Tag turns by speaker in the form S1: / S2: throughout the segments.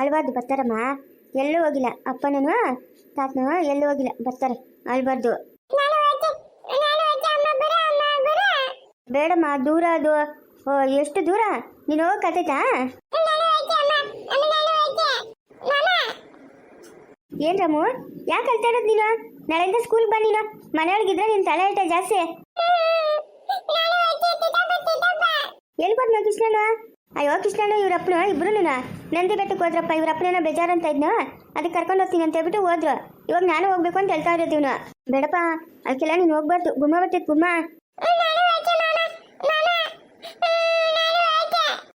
S1: ಅಳ್ಬಾರ್ದು ಬರ್ತಾರಮ್ಮ. ಎಲ್ಲೂ ಹೋಗಿಲ್ಲ. ಅಪ್ಪನೂ ತಾತನೂ ಎಲ್ಲೂ ಹೋಗಿಲ್ಲ. ಬರ್ತಾರೆ. ಅಳ್ಬಾರ್ದು. ಬೇಡಮ್ಮ ದೂರ ಅದು. ಓ ಎಷ್ಟು ದೂರ? ನೀನು ಹೋಗಕ್ಕಾಗ್ತೈತಾ ಏನ್ ರಾಮು? ಯಾಕೆ ಅಳ್ತಾ ಇರೋದು ನೀನು? ನಾಳೆಯಿಂದ ಸ್ಕೂಲ್ ಬಾ ನೀನು. ಮನೆಯೊಳಗಿದ್ರೆ ನಿನ್ ತಲೆ ಐಟ ಜಾಸ್ತಿ. ಎಲ್ಲಿ ಬರ್ತೀನಿ ಕೃಷ್ಣನ? ಅಯ್ಯೋ ಕೃಷ್ಣನು ಇವ್ರಪ್ಪನ, ಇಬ್ರು ನಂದಿ ಬೆಟ್ಟಕ್ಕೆ ಹೋದ್ರಪ್ಪ ಇವ್ರಪ್ಪನ ಬೇಜಾರು ಅಂತ ಇದ್ನು? ಅದಕ್ಕೆ ಕರ್ಕೊಂಡು ಹೋಗ್ತೀನಿ ಅಂತ ಹೇಳ್ಬಿಟ್ಟು ಹೋದ್ರು. ಇವಾಗ ನಾನು ಹೋಗ್ಬೇಕು ಅಂತ ಹೇಳ್ತಾ ಇರೋದು ಇವನು. ಬೇಡಪ್ಪ, ಅದಕ್ಕೆಲ್ಲ ನೀನು ಹೋಗ್ಬಾರ್ದು. ಗುಮ್ಮ ಬರ್ತೈತೆ ಗುಮ್ಮ.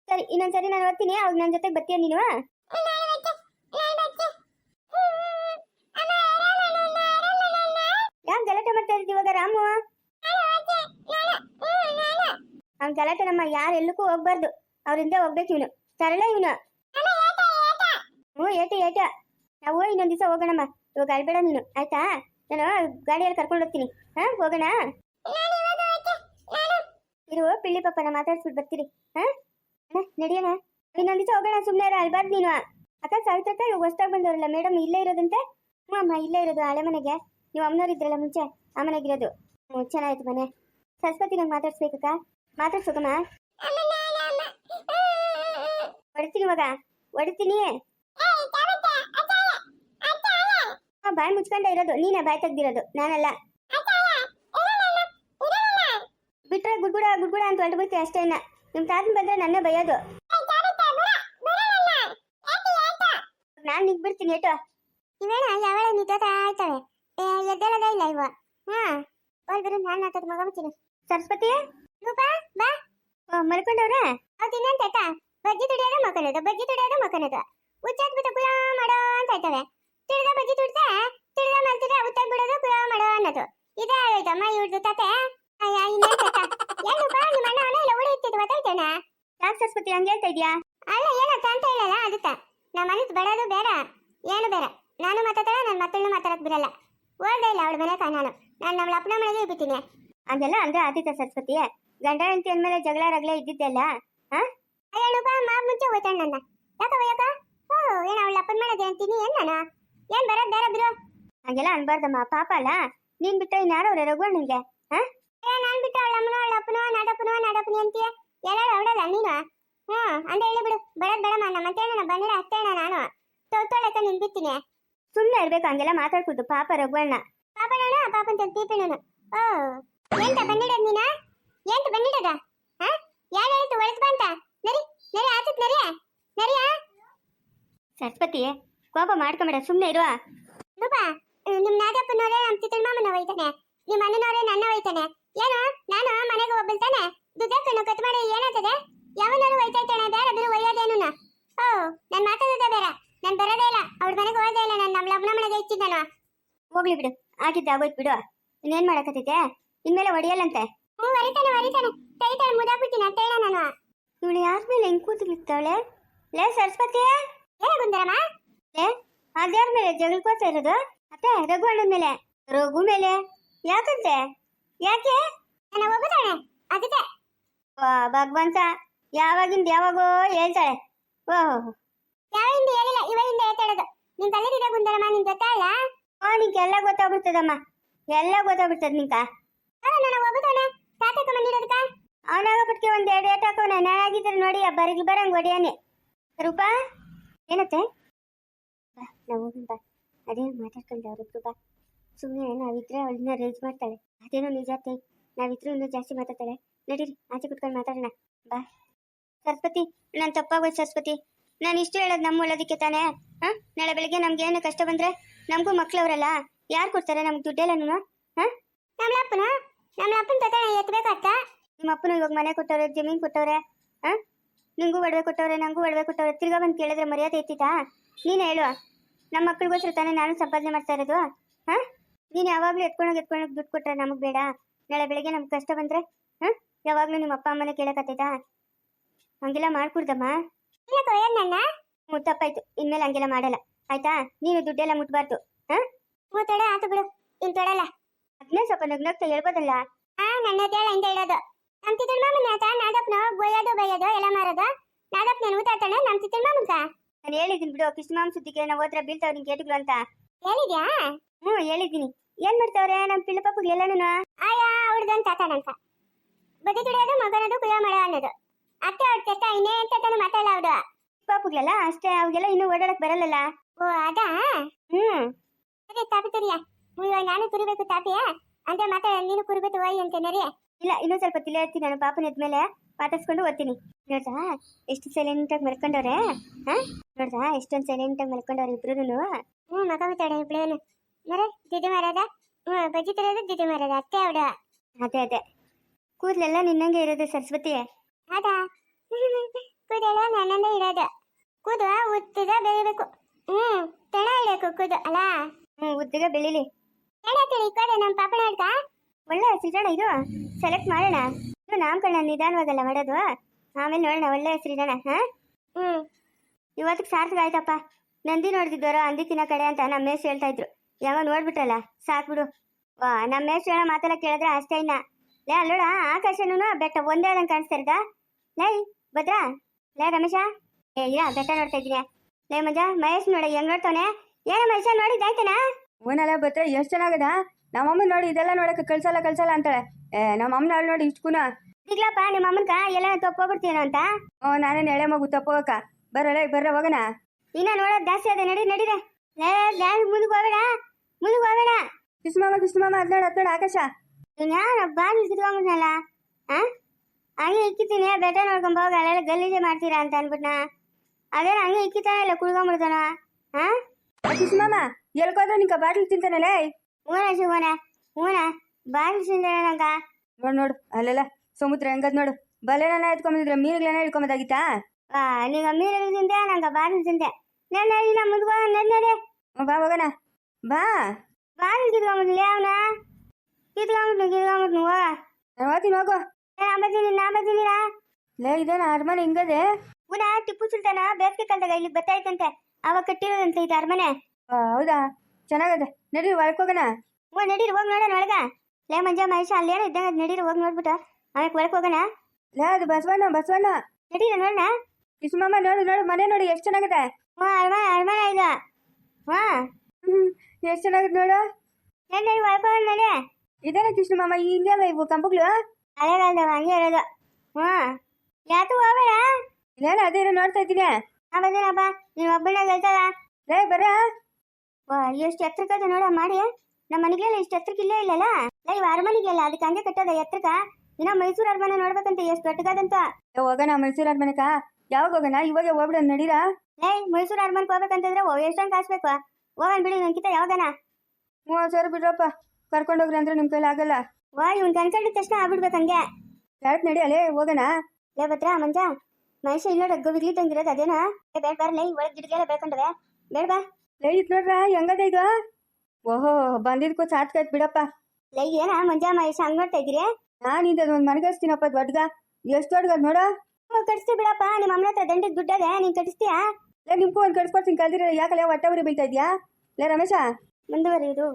S1: ಸರಿ, ಇನ್ನೊಂದ್ಸರಿ ನಾನು ಓದ್ತೀನಿ ಅವಾಗ ನನ್ನ ಜೊತೆಗೆ ಬರ್ತೀಯ ನೀನು? ಯಾಕೆ ಗಲಾಟೆ ಮಾಡ್ತಾ ಇದ್ದೀವಿ ಇವಾಗ, ರಾಮು? ಅವ್ನ ಗಲಾಟೆ ನಮ್ಮ ಯಾರು ಎಲ್ಲಕ್ಕೂ ಹೋಗ್ಬಾರ್ದು. ಅವ್ರಿಂದ ಹೋಗ್ಬೇಕು ಇವನು. ಸರಳ ಇವನು. ಹ್ಞೂ ಏಟ ಏಟ ನಾವು ಇನ್ನೊಂದು ದಿವಸ ಹೋಗೋಣಮ್ಮ. ಇವಾಗ ಅಳ್ಬೇಡ ನೀನು. ಆಯ್ತಾ? ನಾನು ಗಾಡಿಯಲ್ಲಿ ಕರ್ಕೊಂಡು ಹೋಗ್ತೀನಿ. ಹಾ, ಹೋಗೋಣ? ಇರು, ಪಿಳ್ಳಿ ಪಾಪನ ಮಾತಾಡ್ಸ್ಬಿಟ್ಟು ಬರ್ತೀರಿ. ಹಾ? ನಡಿಯೋಣ ಇನ್ನೊಂದ್ ದಿವಸ ಹೋಗೋಣ ಸುಮ್ಮನೆ ಅಳ್ಬಾರ್ದು ನೀನು. ಅಕ್ಕ ಸಾವಿತ್ರಕ್ಕ ಇವಾಗ ಹೊಸ್ದಾಗಿ ಬಂದವರಲ್ಲ, ಮೇಡಮ್ ಇಲ್ಲೇ ಇರೋದಂತೆ? ಹ್ಞೂ ಅಮ್ಮ, ಇಲ್ಲೇ ಇರೋದು, ಹಳೆ ಮನೆಗೆ. ನೀವು ಅಮ್ಮನವ್ರು ಇದ್ರಲ್ಲ ಮುಂಚೆ, ಆ ಮನೆಗಿರೋದು. ಹ್ಞೂ ಚೆನ್ನಾಯ್ತು ಮನೆ. ಸರಸ್ವತಿ ನಂಗೆ ಮಾತಾಡ್ಸ್ಬೇಕಕ್ಕ? ಮಾತಾಡ್ಸೋಕಮ್ಮ? ಹೊಡಿತೀನಿ ಇವಾಗ ಹೊಡಿತೀನಿ. ಬಾಯಿ ಮುಚ್ಕೊಂಡೆ ಇರೋದು. ನೀನ ಬಾಯಿ ತೆಗ್ದಿರೋದು. ನಾನಲ್ಲ. ಬಿಟ್ರೆ ಗುಡ್ಗುಡ ಗುಡ್ಗುಡ ಅಂತ ಹೊರಟು ಅಷ್ಟೇ ಇನ್ನ. ನಿಮ್ ತಾತನ್ ಬಂದ್ರೆ ನನ್ನ ಬೈಯೋದು. ನಾನ್ ನಿಗ್ ಬಿಡ್ತೀನಿ ಏಟು ಇವೇನ ಯಾವಾಗ ನಿಂತ ಆಯ್ತವೆ? ಎದ್ದೇಳದ ಇಲ್ಲ ಇವ ಹಾ. ಹೋಲ್ ಬರೀ ನಾನು ಹಾಕದ್ ಮಗ ಮುಚ್ಚಿನಿ. ಸರಸ್ವತಿ? ಬಾ. ಬಾ ಮಲ್ಕೊಂಡವ್ರೆ? ಅವ್ರು ಇನ್ನೇನ್ ತಾತ? ಬಜ್ಜಿ ತುಡಿಯೋದು ಮಕ್ಕನದು ಬಜ್ಜಿ ತುಡಿಯೋದು ಮಕ್ಕನದು ಉಚ್ಚಾಕ್ಬಿಟ್ಟು ಕುಲ ಮಾಡೋ ಅಂತ ಆಯ್ತವೆ. ತಿರ್ಗ ಬಜ್ಜಿ ತುಡ್ದೆ ತಿರ್ಗ ಮಲ್ತಿದ್ರೆ ಉತ್ತಾಗ್ ಬಿಡೋದು ಕುಲ ಮಾಡೋ ಅನ್ನೋದು. ಇದೇ ಆಯ್ತಮ್ಮ ಇವ್ರದ್ದು ತತೆ. ಏನಪ್ಪ ನಿಮ್ಮ ಅಣ್ಣ ಅವನ ಇಲ್ಲ ಉಳಿ ಇತ್ತಿದ್ದು ಗೊತ್ತಾಯ್ತೇನ ಯಾಕೆ ಸರಸ್ವತಿ ಹಂಗೆ ಹೇಳ್ತಾ ಇದೀಯಾ? ಅಲ್ಲ ಏನತ್ತ ಅಂತ ಹೇಳಲ್ಲ ಅದಕ್ಕೆ. ನಮ್ಮ ಮನಸ್ಸು ಬಡೋದು ಬೇಡ ಏನು ಬೇಡ. ನಾನು ಮಾತಾಡ್ತಾಳೆ ನನ್ನ ಮಕ್ಕಳನ್ನ ಮಾತಾಡಕ್ ಬಿಡಲ್ಲ. ಓಲ್ದೇ ಇಲ್ಲ ಅವಳ ಮನೆ ನಾನು ನಾನು ನಮ್ಮ ಅಪ್ಪನ ಮನೆಗೆ ಬಿಟ್ಟಿನಿ ಹಂಗೆಲ್ಲ ಅಂದ್ರೆ ಆದಿತ್ತ ಸರಸ್ವತಿ ಗಂಡ ಹೆಂಡತಿ ಅಂದ್ಮೇಲೆ ಜಗಳ ರಗಳೆ ಇದ್ದಿದ್ದೆಲ್ಲ ಹಾ? ಅಯ್ಯೋ ಬಾ ಮಾ ಮುಂಚೆ ಹೋಯ್ತಾಳ ನನ್ನ ಯಾಕ ಯಾಕ ಓ ಏನ ಅವಳ ಅಪ್ಪನ ಮನೆಗೆ ಅಂತೀನಿ ಏನ್ ನಾನು ಏನ್ ಬರೋದ್ ಬೇಡ ಬಿಡು ಹಂಗೆಲ್ಲ ಅನ್ಬಾರ್ದಮ್ಮ ಪಾಪ ಅಲ್ಲ ನೀನ್ ಬಿಟ್ರೆ ಇನ್ಯಾರು ಅವ್ರೆ ರಘುವಣ್ಣನ್ಗೆ ಹಾ ಏ ನಾನ್ ಬಿಟ್ಟು ಅವಳ ಅಮ್ಮನೋ ಅವಳ ಅಪ್ಪನೋ ನಾಡಪ್ಪನೋ ನಾಡಪ್ಪನಿ ಅಂತೀಯ ಎಲ್ಲ ಅವಳಲ್ಲ ನೀನು ಹ್ಮ್ ಅಂದ ಹೇಳಿ ಬಿಡು ಬರೋದ್ ಬೇಡಮ್ಮ ನಮ್ಮ ಮತ್ತೆ ನಾನು ಬಂದಿಲ್ಲ ಅಷ್ಟೇ ನಾನು ತೋತೋಳಕ ನಿಂಬಿಡ್ತೀನಿ ಸುಮ್ಮನೆ ಇರ್ಬೇಕು ಹಂಗೆಲ್ಲ ಮಾತಾಡ್ಕೊದು ಪಾಪ ರಘುವಣ್ಣ ಪಾಪ ನಾನು ಪಾಪ ಅಂತ ತೀಪಿ ನಾನು ಓ ಎಂತ ಬಂದಿಡೋದ್ ನೀನ ಎಂತ ಬಂದಿಡೋದ ಹಾ ಯಾರು ಹೇಳ್ತು ಒಳಗ್ ಬಂತ ನರಿ ನರಿ ಆಚತ್ ನರಿಯ ನರಿಯ ಸರಸ್ವತಿ ಕೋಪ ಮಾಡ್ಕೊಂಬೇಡ ಸುಮ್ಮನೆ ಇರುವ ರೂಪ ನಿಮ್ ನಾಗಪ್ಪನವರೇ ನಮ್ ಚಿತ್ತನ ಮಾಮನ ಒಯ್ತಾನೆ ನಿಮ್ ಅಣ್ಣನವರೇ ನನ್ನ ಒಯ್ತಾನೆ ಏನು? ನಾನು ಮನೆಗೆ ಒಬ್ಬಲ್ತಾನೆ ದುಡ್ಡಕ್ಕನ್ನು ಕಟ್ ಮಾಡಿ ಏನಾಗ್ತದೆ? ಯಾವನಾರು ಒಯ್ತಾಯ್ತಾನೆ ಬೇರೆ ಬಿಡು ಒಯ್ಯೋದೇನು. ಓ ನಾನು ಮಾತಾಡೋದೇ ಬೇರೆ. ನಾನು ಬರೋದೇ ಇಲ್ಲ. ಅವ್ರ ಮನೆಗೆ ಹೋಗೋದೇ ಇಲ್ಲ ನಾನು. ನಮ್ಮ ಲಗ್ನ ಮನೆಗೆ ಇಚ್ಚಿದ್ ನಾನು. ಹೋಗ್ಲಿ ಬಿಡು. ಆಗಿದ್ದ ಆಗೋಯ್ತು ಬಿಡು. ಇನ್ನೇನ್ ಮಾಡಕತ್ತೈತೆ ಇನ್ಮೇಲೆ ಹೊಡಿಯಲ್ಲಂತೆ. ಹ್ಞೂ ಹೊರಿತಾನೆ ಹೊರಿತಾನೆ ತೈತಾಳೆ ಮುದಾಕ್ಬಿಡ್ತೀನಿ ಅಂತ ಹೇಳ ನಾನು. ಇವಳು ಯಾರ ಮೇಲೆ ಹೆಂಗ್ ಕೂತಿರ್ತಾವಳೆ ಲೇ ಸರಸ್ವತಿ ಏನ ಗುಂದರಮ್ಮ ಅದ್ಯಾರ ಮೇಲೆ ಜಗಳಕೋತಾ ಇರೋದು? ಅತ್ತೆ ರಘು ಅಣ್ಣನ ಮೇಲೆ? ರಘು ಮೇಲೆ? ಯಾಕಂತೆ? ಯಾಕೆ? ನನ್ನ ಒಬ್ಬತಾಳೆ ಅದಕ್ಕೆ. ಭಗವಂತ ಯಾವಾಗಿಂದ ಯಾವಾಗೋ ಹೇಳ್ತಾಳೆ. ಓಹೋ ಯಾವಾಗಿಂದ ಹೇಳಿಲ್ಲ ಇವಾಗಿಂದ ಹೇಳ್ತಾಳದು. ನಿನ್ ತಲೆದಿದೆ ಗುಂದರಮ್ಮ ನಿನ್ ಗೊತ್ತಾಳ ಓ ನಿಂಗೆಲ್ಲ ಗೊತ್ತಾಗ್ಬಿಡ್ತದಮ್ಮ. ಎಲ್ಲ ಗೊತ್ತಾಗ್ಬಿಡ್ತದ ನಿಂಕ ನನ್ನ ಒಬ್ಬತಾಳೆ ತಾತಕ ಬಂದಿರೋದಕ್ಕ ಅವನಾಗಪಟ್ಟಿಗೆ ಒಂದ್ ಎರಡು ಏಟ್ ಹಾಕೋನ ನಾನಾಗಿದ್ರೆ ನೋಡಿ ಬರಗಿ ಬರಂಗ್ ಹೊಡಿಯಾನೆ. ರೂಪಾ? ಏನತ್ತೆ? ಬಾ ನಾವು ಬಾ. ಅದೇ ಮಾತಾಡ್ಕೊಂಡೆ ಅವ್ರಿಬ್ರು, ಬಾ. ಸುಮ್ಮನೆ ನಾವಿದ್ರೆ ಅವಳನ್ನ ರೇಜ್ ಮಾಡ್ತಾಳೆ. ಅದೇನೋ ನಿಜ ತೈ ನಾವಿದ್ರು ಇನ್ನೂ ಜಾಸ್ತಿ ಮಾತಾಡ್ತಾಳೆ. ನಡೀರಿ, ಆಚೆ ಕುತ್ಕೊಂಡು ಮಾತಾಡೋಣ. ಬಾ. ಸರಸ್ವತಿ, ನಾನು ತಪ್ಪಾಗೋಯ್ತು ಸರಸ್ವತಿ. ನಾನು ಇಷ್ಟು ಹೇಳೋದು ನಮ್ಮ ಒಳ್ಳೋದಕ್ಕೆ ತಾನೇ? ಹಾಂ? ನಾಳೆ ಬೆಳಿಗ್ಗೆ ನಮ್ಗೆ ಏನು ಕಷ್ಟ ಬಂದ್ರೆ? ನಮಗೂ ಮಕ್ಳವ್ರಲ್ಲ. ಯಾರು ಕೊಡ್ತಾರೆ ನಮ್ಗೆ ದುಡ್ಡೆಲ್ಲ ಹಾಂ? ನಮ್ಮ ಅಪ್ಪನ ನಮ್ಮ ಅಪ್ಪನ ತಗ ಎತ್ತಬೇಕಾಗ್ತ ನಿಮ್ಮ ಅಪ್ಪನ ಇವಾಗ ಮನೆ ಕೊಟ್ಟವ್ರೆ, ಜಮೀನು ಕೊಟ್ಟವ್ರೆ, ಹಾಂ? ನಿಂಗೂ ಒಡವೆ ಕೊಟ್ಟವ್ರೆ ನಂಗೂ ಒಡವೆ ಕೊಟ್ಟವ್ರೆ ತಿರ್ಗಾ ಬಂದು ಕೇಳಿದ್ರೆ ಮರ್ಯಾದೆ ಐತಿತಾ ನೀನು ಹೇಳು. ನಮ್ಮ ಮಕ್ಳಿಗೋಸ್ಕರ ತಾನೇ ನಾನು ಸಂಪಾದನೆ ಮಾಡ್ತಾ ಇರೋದು. ಹಾಂ? ನೀನು ಯಾವಾಗಲೂ ಎತ್ಕೊಂಡೋಗಿ ಎತ್ಕೊಂಡೋಗಿ ದುಡ್ಡು ಕೊಟ್ರೆ ನಮಗೆ ಬೇಡ. ನಾಳೆ ಬೆಳಿಗ್ಗೆ ನಮ್ಗೆ ಕಷ್ಟ ಬಂದ್ರೆ ಹಾಂ? ಯಾವಾಗಲೂ ನಿಮ್ಮ ಅಪ್ಪ ಅಮ್ಮನೇ ಕೇಳಕತ್ತೈತಾ? ಹಂಗೆಲ್ಲ ಮಾಡ್ಕೊಡ್ದಮ್ಮ. ನನ್ನ ಮುತ್ತಪ್ಪಾಯ್ತು. ಇನ್ಮೇಲೆ ಹಂಗೆಲ್ಲ ಮಾಡಲ್ಲ. ಆಯ್ತಾ? ನೀನು ದುಡ್ಡೆಲ್ಲ ಮುಟ್ಬಾರ್ದು. ಹಾಂ? ಆತು ಬಿಡು. ಇನ್ ತೊಡಲ್ಲ ಅದನ್ನೇ ಸ್ವಲ್ಪ ನಗ್ನಗ್ತಾ ಹೇಳ್ಬೋದಲ್ಲ? ಹಾ ನನ್ನ ಹಿಂದೆ ಹೇಳೋದು. ನಮ್ ತಿತ್ತಿನ ಮಾಮನ ಆತ ನಾದಪ್ಪನ ಬೊಯ್ಯೋದು ಬೈಯೋದು ಎಲ್ಲ ಮಾರೋದು? ನಾದಪ್ಪನ ಊತಾಡ್ತಾನೆ? ನಮ್ ತಿತ್ತಿನ ಮಾಮನ್ಕ?
S2: ನಾನು ಹೇಳಿದ್ದೀನಿ ಬಿಡು ಕೃಷ್ಣಮಾಮ ಸುದ್ದಿಗೆ ನಾವು ಹೋದ್ರ ಬೀಳ್ತಾವ್ ಕೇಟಿಗಳು ಅಂತ.
S1: ಹೇಳಿದ್ಯಾ?
S2: ಹ್ಞೂ ಹೇಳಿದ್ದೀನಿ. ಏನ್ ಮಾಡ್ತಾವ್ರೆ ನಮ್ಮ ಪಿಳ್ಳ ಪಾಪಗೆ ಆಯಾ
S1: ಆಯಾ ಅವ್ರದಂತ ತಾತನಂತ ಬದಿ ದುಡಿಯೋದು ಮಗನದು ಕುಯ ಮಳ ಅನ್ನೋದು. ಅತ್ತೆ ಅವ್ರ ಕಷ್ಟ ಇನ್ನೇ ಅಂತ ತಾನು ಮಾತಾಡಲ್ಲ ಅವ್ರು
S2: ಪಾಪುಗಳಲ್ಲ? ಅಷ್ಟೇ ಅವ್ಗೆಲ್ಲ ಇನ್ನೂ ಓಡಾಡಕ್ ಬರಲ್ಲಲ್ಲ?
S1: ಓ ಅದಾ?
S2: ಹ್ಮ್.
S1: ಅದೇ ತಾಪಿ ತುರಿಯ ನಾನು ತುರಿಬೇಕು ತಾಪಿಯ? ಅಂತ ಮಾತಾಡ ನೀನು ಕುರಿಬೇಕು ಹೋಯ್ ಅಂತ ನರಿ
S2: ಇಲ್ಲ ಇನ್ನೂ ಸ್ವಲ್ಪ ತಿಳಿ ನಾನು ಪಾಪನ ಎದ್ಮೇಲೆ ಪಾತಿಸ್ಕೊಂಡು ಓದ್ತೀನಿ. ನೋಡ್ದಾ? ಎಷ್ಟು ಸೈಲೆಂಟ್ ಆಗಿ ಮಲ್ಕೊಂಡವ್ರೆ? ಹಾ? ನೋಡ್ದಾ? ಎಷ್ಟೊಂದು ಸೈಲೆಂಟ್ ಆಗಿ ಮಲ್ಕೊಂಡವ್ರೆ ಇಬ್ರು
S1: ಹ್ಞೂ ಮಗ ಮಾತಾಡ ಇಬ್ಳೇನು. ಮರೆ ದಿದಿ ಮಾರದ? ಹ್ಞೂ ಬಜ್ಜಿ ತರೋದು ದಿದಿ ಮಾರದ ಅತ್ತೆ ಅವಡ
S2: ಅದೇ ಅದೇ. ಕೂದಲೆಲ್ಲ ನಿನ್ನಂಗೆ ಇರೋದು ಸರಸ್ವತಿ
S1: ಅದಾ ಕೂದಲ ನನ್ನಂದೇ ಇರೋದು. ಕೂದು ಉತ್ತದ ಬೆಳಿಬೇಕು. ಹ್ಞೂ ತೆಣ ಇಡಬೇಕು ಕೂದು ಅಲ್ಲ
S2: ಹ್ಮ್ ಉದ್ದಿಗೆ ಬೆಳಿಲಿ.
S1: ಹೇಳ ತಿಳಿ ಕಡೆ ನಮ್ಮ ಪಾಪನ ಹೇಳ್ತಾ
S2: ಒಳ್ಳೆ ಹೆಸರಿದಾಣ ಇದು ಸೆಲೆಕ್ಟ್ ಮಾಡೋಣ. ಇದು ನಾಮಕರಣ ನಿಧಾನವಾಗಲ್ಲ ಮಾಡೋದು. ಆಮೇಲೆ ನೋಡೋಣ ಒಳ್ಳೆ ಹೆಸರಿದಾಣ ಹಾಂ?
S1: ಹ್ಞೂ
S2: ಇವತ್ತಿಗೆ ಸಾರ್ಥಕ ಆಯ್ತಪ್ಪ. ನಂದಿ ನೋಡ್ತಿದ್ದವರು ಅಂದಿಕ್ಕಿನ ಕಡೆ ಅಂತ ನಮ್ಮ ಮೇಸ್ ಹೇಳ್ತಾ ಇದ್ರು. ಯಾವಾಗ ನೋಡ್ಬಿಟ್ರಲ್ಲ ಸಾಕ್ಬಿಡು ವಾ ನಮ್ಮ ಮೇಸ್ ಹೇಳೋ ಮಾತೆಲ್ಲ ಕೇಳಿದ್ರೆ ಅಷ್ಟೇ ಇನ್ನ. ಲೇ ಅಲ್ಲೋಡ ಆಕಾಶನೂ ಬೆಟ್ಟ ಒಂದೇ ಅದಂಗೆ ಕಾಣಿಸ್ತಾ ಇರೋದಾ? ಲೈ ಭದ್ರಾ? ಲೇ ರಮೇಶ? ಏ ಇಲ್ಲ ಬೆಟ್ಟ ನೋಡ್ತಾ ಇದ್ದೀನಿ. ಲೇ ಮಜಾ ಮಹೇಶ್ ನೋಡ ಹೆಂಗ್ ನೋಡ್ತಾವನೆ? ಏನ ಮಹೇಶ ನೋಡಿದ್ದಾಯ್ತನಾ?
S3: ಓನಲ್ಲ ಭದ್ರಾ ಎಷ್ಟು ಚೆನ್ನಾಗದ? ನಮ್ಮಮ್ಮ ನೋಡಿ ಇದೆಲ್ಲ ನೋಡಕ್ಕೆ ಕಳ್ಸಲ್ಲ ಕಳ್ಸಲ್ಲ ಅಂತಾಳೆ. ಏ ನಮ್ಮ ಅಮ್ಮನ ಅವಳು ನೋಡಿ ಇಷ್ಟು ಕುನ
S2: ಸಿಗ್ಲಪ್ಪ ನಿಮ್ಮ ಅಮ್ಮನ್ಕ ಎಲ್ಲ ತಪ್ಪೋಗ್ಬಿಡ್ತೀನೋ ಅಂತ?
S3: ಓ ನಾನೇನು ಎಳೆ ಮಗು ತಪ್ಪೋಗಕ್ಕ ಬರಲ್ಲ ಬರ್ರ ಹೋಗೋಣ
S2: ಇನ್ನ ನೋಡೋದು ಜಾಸ್ತಿ ಅದ ನಡಿ ಡ್ಯಾನ್ಸ್ ಮುಂದಕ್ಕೆ ಹೋಗಬೇಡ ಮುಂದಕ್ಕೆ ಹೋಗಬೇಡ.
S3: ಕೃಷ್ಣಮಾಮ ಕೃಷ್ಣಮಾಮ ಅದ್ ನೋಡು ಅದ್ ನೋಡು ಆಕಾಶ.
S2: ನಾನು ಬಾಗಿಲು ಕಿತ್ಕೊಂಡ್ಬಿಟ್ನಲ್ಲ ಆ? ಹಂಗೆ ಇಕ್ಕಿತೀನಿ ಬೆಟ್ಟ ನೋಡ್ಕೊಂಡ್ ಹೋಗ ಅಲ್ಲೆಲ್ಲ ಗಲೀಜೆ ಮಾಡ್ತೀರಾ ಅಂತ ಅನ್ಬಿಟ್ನ ಅದೇನ ಹಂಗೆ ಇಕ್ಕಿತಾನೆ ಇಲ್ಲ ಕುಳ್ಕೊಂಡ್ಬಿಡ್ತಾನ ಹಾ
S3: ಕೃಷ್ಣಮಾಮ ಎಲ್ಕೋದ್ರೆ ನಿಂಗೆ ಬಾಟ್ಲು ತಿಂತಾನಲ್ಲೇ
S2: ಹೂನ ಶಿವನ ಹೂನ? ಬಾಗಿಲು ಸುಂದರನಂಗ
S3: ನೋಡ್ ನೋಡು ಅಲ್ಲೆಲ್ಲ ಸಮುದ್ರ ಹೆಂಗದ್ ನೋಡು. ಬಲೆನ ಎತ್ಕೊಂಬಂದಿದ್ರೆ ಮೀನುಗಳನ್ನ ಹಿಡ್ಕೊಂಬದಾಗಿತ್ತಾ?
S2: ಆ ನೀಗ ಮೀನು ತಿಂದೆ ನಂಗ ಬಾಗಿಲು ತಿಂದೆ. ನನ್ನ ನಮ್ಮ ಮುಂದ್ಕೋ ನಡಿ ನಡಿ.
S3: ಹ್ಮ್, ಬಾ ಹೋಗೋಣ. ಬಾ.
S2: ಬಾಗಿಲು ಕಿತ್ಕೊಂಬಂದಿಲ್ಲ ಅವನ. ಕಿತ್ಕೊಂಡ್ಬಿಟ್ನು ಹೋಗ
S3: ನಾನು ಹೋಗ್ತೀನಿ ಹೋಗು.
S2: ಏ, ನಾ ಬರ್ತೀನಿ ನಾ ಬರ್ತೀನಿರಾ
S3: ಲೇ. ಇದೇನ ಅರಮನೆ ಹಿಂಗದೆ?
S2: ಪುನಃ ಟಿಪ್ಪು ಸುಲ್ತಾನ ಬೇಸಿಗೆ ಕಾಲದಾಗ ಇಲ್ಲಿಗೆ ಬರ್ತಾಯ್ತಂತೆ ಅವಾಗ ಕಟ್ಟಿರೋದಂತೆ ಇದು ಅರಮನೆ.
S3: ಹೌದಾ? ಚೆನ್ನಾಗದೆ. ನಡಿ ಒಳಕೋಗೋಣ
S2: ಓ ನಡೀರಿ ಹೋಗಿ ನೋಡೋಣ ಒಳಗ. ಲೇ ಮಂಜ ಮಹೇಶ ಅಲ್ಲೇನೋ ಇದ್ದಂಗ ಅದ್ ನಡೀರಿ ಹೋಗಿ ನೋಡ್ಬಿಟ್ಟು. ಆಮೇಲೆ ಒಳಗೆ ಹೋಗೋಣ.
S3: ಲೇ ಅದು ಬಸವಣ್ಣ ಬಸವಣ್ಣ.
S2: ನಡೀರಿ ನೋಡೋಣ.
S3: ಕೃಷ್ಣಮಾಮ ನೋಡು ನೋಡು ಮನೆ ನೋಡಿ ಎಷ್ಟು ಚೆನ್ನಾಗಿದೆ.
S2: ಹ್ಞೂ ಅರಮನೆ ಅರಮನೆ ಇದು. ಹಾಂ
S3: ಎಷ್ಟು ಚೆನ್ನಾಗಿದೆ ನೋಡು.
S2: ಏನು ನಡಿ ಒಳಗೆ ಹೋಗೋಣ ನಡಿ.
S3: ಇದೇನ ಕೃಷ್ಣಮಾಮ ಹಿಂಗೆ ಇವು ಕಂಪಗಳು
S2: ಹಳೆಗಾಲದವ ಹಂಗೆ ಇರೋದು. ಹ್ಞೂ. ಯಾತು ಹೋಗಬೇಡ?
S3: ಇಲ್ಲ ಅದೇ ನೋಡ್ತಾ ಇದ್ದೀನಿ.
S2: ನಾ ಬಂದೇನಪ್ಪ ನೀನು ಒಬ್ಬನೇ ಗೆಲ್ತದ
S3: ಲೇ ಬರ
S2: ವಾ ಎತ್ತರಕ್ಕೆ ಅದ ನೋಡ ಮಾಡಿ ನಮ್ಮ ಮನೆಗೆಲ್ಲ ಇಷ್ಟು ಎತ್ತರಕ್ಕೆ ಇಲ್ಲೇ ಇಲ್ಲಲ್ಲ? ಲೈ ಅರಮನೆಗೆಲ್ಲ ಅದಕ್ಕೆ ಹಂಗೆ ಕಟ್ಟದ ಎತ್ತರಕ ಇನ್ನ ಮೈಸೂರು ಅರಮನೆ ನೋಡ್ಬೇಕಂತ ಎಷ್ಟು
S3: ಏ, ಹೋಗೋಣ ಮೈಸೂರು ಅರಮನೆಕ? ಯಾವಾಗ ಹೋಗೋಣ? ಇವಾಗ ಹೋಗ್ಬಿಡೋಣ ನಡೀರಾ?
S2: ಏಯ್ ಮೈಸೂರು ಅರಮನೆಗೆ ಹೋಗ್ಬೇಕಂತಂದ್ರೆ ಓ ಎಷ್ಟೊಂದು ಕಾಸು ಬೇಕು. ಹೋಗೋಣ ಬಿಡಿ ನಂಗಿಂತ ಯಾವಾಗನ
S3: ಮೂವತ್ತು ಸಾವಿರ ಬಿಡ್ರಪ್ಪ. ಕರ್ಕೊಂಡು ಹೋಗ್ರಿ ಅಂದ್ರೆ ನಿಮ್ಮ ಕೈಲಿ ಆಗಲ್ಲ.
S2: ವಾ ಇವ್ನು ಕನ್ಕೊಂಡಿದ ತಕ್ಷಣ ಆಗ್ಬಿಡ್ಬೇಕು ಹಂಗೆ.
S3: ಯಾಕೆ ನಡಿ ಅಲ್ಲೇ ಹೋಗೋಣ.
S2: ಲೇ ಭದ್ರ ಮಂಜ. ಮನುಷ್ಯ ಇಲ್ಲ ಡಗ್ಗು ತಂಗಿರೋದು ಅದೇನಾ? ಬೇಡ ಬರ್ಲೇ ಒಳಗೆ ಗಿಡಗೆಲ್ಲ ಬೆಳ್ಕೊಂಡವೆ. ಬೇಡ ಬಾ.
S3: ಲೇ ಇದು ನೋಡ್ರ ಹೆಂಗದ ಇದು ಓಹೋ ಬಂದಿದ್ಕೂ ಸಾತ್ಕಾಯ್ತು ಬಿಡಪ್ಪ.
S2: ಲೈ ಏನ ಮಂಜಾಮ ಎಷ್ಟು ಹಂಗ್ ನೋಡ್ತಾ ಇದ್ದೀರಿ?
S3: ನಾನು ಇಂದ ಒಂದು ಮನಗಸ್ತೀನಪ್ಪ ದೊಡ್ಡಗ. ಎಷ್ಟು ದೊಡ್ಡಗ ನೋಡ.
S2: ಕಟ್ಸ್ತಿ ಬಿಡಪ್ಪ ನಿಮ್ಮ ಅಮ್ಮನ ಹತ್ರ ದಂಡಿಗೆ ದುಡ್ಡದೆ ನೀನ್ ಕಟ್ಸ್ತೀಯಾ?
S3: ಲೇ ನಿಮ್ಗೂ ಒಂದು ಕಟ್ಸ್ಕೊಡ್ತೀನಿ ಕಲ್ದಿರ ಯಾಕಲ್ಲ ಹೊಟ್ಟೆ ಉರಿ ಬೀಳ್ತಾ ಇದೆಯಾ? ಲೇ ರಮೇಶ.
S2: ಮುಂದುವರಿಯುವುದು